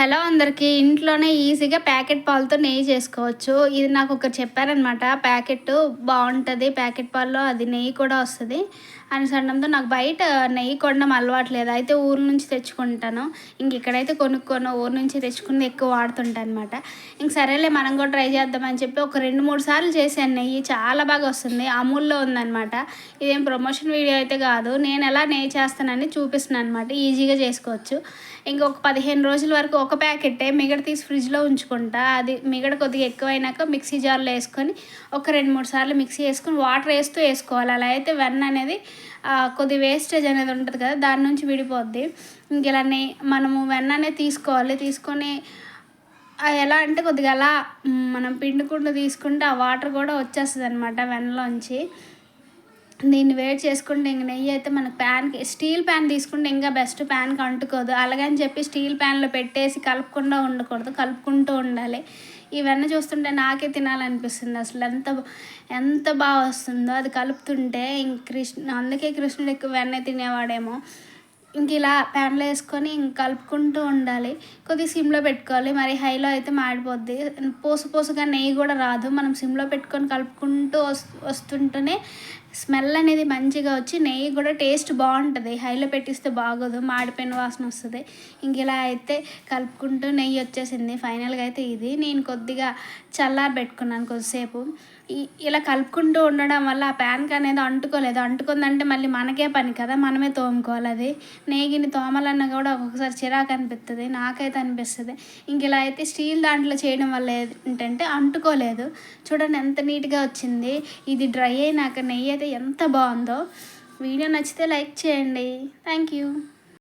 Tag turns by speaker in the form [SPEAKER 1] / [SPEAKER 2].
[SPEAKER 1] Hello అందరికీ. ఇంట్లోనే ఈజీగా ప్యాకెట్ పాలతో నెయ్యి చేసుకోవచ్చు. ఇది నాకు ఒకరు చెప్పారనమాట ప్యాకెట్ బాగుంటుంది ప్యాకెట్ పాల్లో అది నెయ్యి కూడా వస్తుంది అని అనడంతో నాకు బయట నెయ్యి కొనడం అలవాటు లేదు. అయితే ఊరు నుంచి తెచ్చుకుంటాను. ఇంక ఇక్కడైతే కొనుక్కోను ఊరు నుంచి తెచ్చుకుని ఎక్కువ వాడుతుంటాను అనమాట ఇంక సరేలే మనం కూడా ట్రై చేద్దామని చెప్పి ఒక రెండు మూడు సార్లు చేశాను నెయ్యి. చాలా బాగా వస్తుంది అమూల్లో ఉందన్నమాట. ఇదేం ప్రమోషన్ వీడియో అయితే కాదు. నేను ఎలా నెయ్యి చేస్తానని చూపిస్తున్నాను అనమాట ఈజీగా చేసుకోవచ్చు. ఇంకొక పదిహేను రోజుల వరకు ఒక ప్యాకెట్టే మిగడ తీసి ఫ్రిడ్జ్లో ఉంచుకుంటా. అది మిగడ కొద్దిగా ఎక్కువైనాక మిక్సీ జార్లో వేసుకొని ఒక రెండు మూడు సార్లు మిక్సీ వేసుకొని వాటర్ వేస్తూ వేసుకోవాలి. అలా అయితే వెన్న అనేది కొద్ది వేస్టేజ్ అనేది ఉంటుంది కదా దాని నుంచి విడిపోద్ది. ఇంక ఇలానే మనము వెన్న అనేది తీసుకోవాలి. తీసుకొని ఎలా అంటే కొద్దిగా అలా మనం పిండుకుండా తీసుకుంటే ఆ వాటర్ కూడా వచ్చేస్తుంది అనమాట వెన్నలోంచి. దీన్ని వేడి చేసుకుంటే ఇంక నెయ్యి అయితే మనకు ప్యాన్కి స్టీల్ ప్యాన్ తీసుకుంటే ఇంకా బెస్ట్ ప్యాన్కి అంటుకోదు. అలాగని చెప్పి స్టీల్ ప్యాన్లో పెట్టేసి కలుపుకుండా ఉండకూడదు కలుపుకుంటూ ఉండాలి. ఇవన్నీ చూస్తుంటే నాకే తినాలనిపిస్తుంది. అసలు ఎంత ఎంత బాగా వస్తుందో అది కలుపుతుంటే ఇంక కృష్ణ అందుకే కృష్ణుడు ఎక్కువ వెన్న తినేవాడేమో. ఇంక ఇలా ప్యాన్లో వేసుకొని ఇంక కలుపుకుంటూ ఉండాలి. కొద్దిగా సిమ్లో పెట్టుకోవాలి. మరి హైలో అయితే మాడిపోద్ది. పోసు పోసుగా నెయ్యి కూడా రాదు. మనం సిమ్లో పెట్టుకొని కలుపుకుంటూ వస్తుంటేనే స్మెల్ అనేది మంచిగా వచ్చి నెయ్యి కూడా టేస్ట్ బాగుంటుంది. హైలో పెట్టిస్తే బాగోదు. మాడిపోయిన వాసన వస్తుంది. ఇంక ఇలా అయితే కలుపుకుంటూ నెయ్యి వచ్చేసింది. ఫైనల్గా అయితే ఇది. నేను కొద్దిగా చల్లారి పెట్టుకున్నాను కొద్దిసేపు. ఇలా కలుపుకుంటూ ఉండడం వల్ల ఆ ప్యాన్కి అనేది అంటుకోలేదు. అంటుకుందంటే మళ్ళీ మనకే పని కదా. మనమే తోముకోవాలి అది. నెయ్యిని తోమలన్న కూడా ఒక్కొక్కసారి చిరాకు అనిపిస్తుంది నాకైతే అనిపిస్తుంది. ఇంక ఇలా అయితే స్టీల్ దాంట్లో చేయడం వల్ల ఏంటంటే అంటుకోలేదు. చూడండి ఎంత నీట్గా వచ్చింది. ఇది డ్రై అయినాక నెయ్యి అయితే ఎంత బాగుందో. వీడియో నచ్చితే లైక్ చేయండి. Thank you.